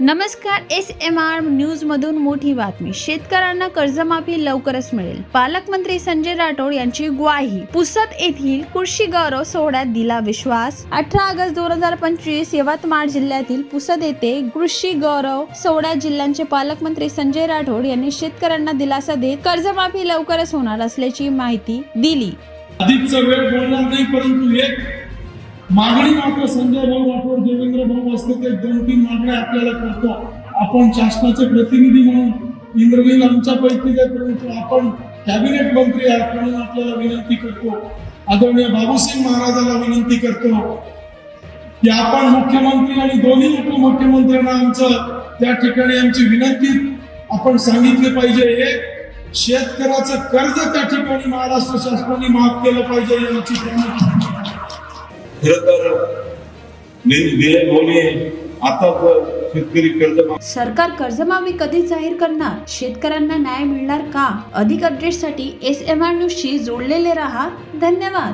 नमस्कार S M R news मधून मोठी बातमी. शेतकऱ्यांना कर्जमाफी लवकरच मिळेल. पालकमंत्री संजय राठोड यांची ग्वाही. पुसद येथील कृषी गौरव सोहळ्यात दिला विश्वास. अठरा ऑगस्ट दोन हजार पंचवीस यवतमाळ जिल्ह्यातील पुसद येथे कृषी गौरव सोहळ्यात जिल्ह्यांचे पालकमंत्री संजय राठोड यांनी शेतकऱ्यांना दिलासा देत कर्जमाफी लवकरच होणार असल्याची माहिती दिली. अधिकचा वेळ बोलणार नाही परंतु एक मागणी मात्र संजय भाऊ राठोड देवेंद्र भाऊ असते ते दोन तीन मागण्या आपल्याला करतो. आपण शासनाचे प्रतिनिधी म्हणून इंद्रनील आमच्या पैकी आहे परंतु आपण कॅबिनेट मंत्री आहात म्हणून आपल्याला विनंती करतो. आदरणीय बाबूसिंग महाराजाला विनंती करतो. की आपण मुख्यमंत्री आणि दोन्ही उपमुख्यमंत्र्यांना आमचं त्या ठिकाणी आमची विनंती आपण सांगितले पाहिजे. शेतकऱ्याचं कर्ज त्या ठिकाणी महाराष्ट्र शासनाने माफ केलं पाहिजे याची आमची खर तर शेतकरी कर्ज सरकार कर्जमाफी कधी जाहीर करणार? शेतकऱ्यांना न्याय मिळणार का? अधिक अपडेटसाठी एस एम आर न्यूजशी जोडलेले रहा. धन्यवाद.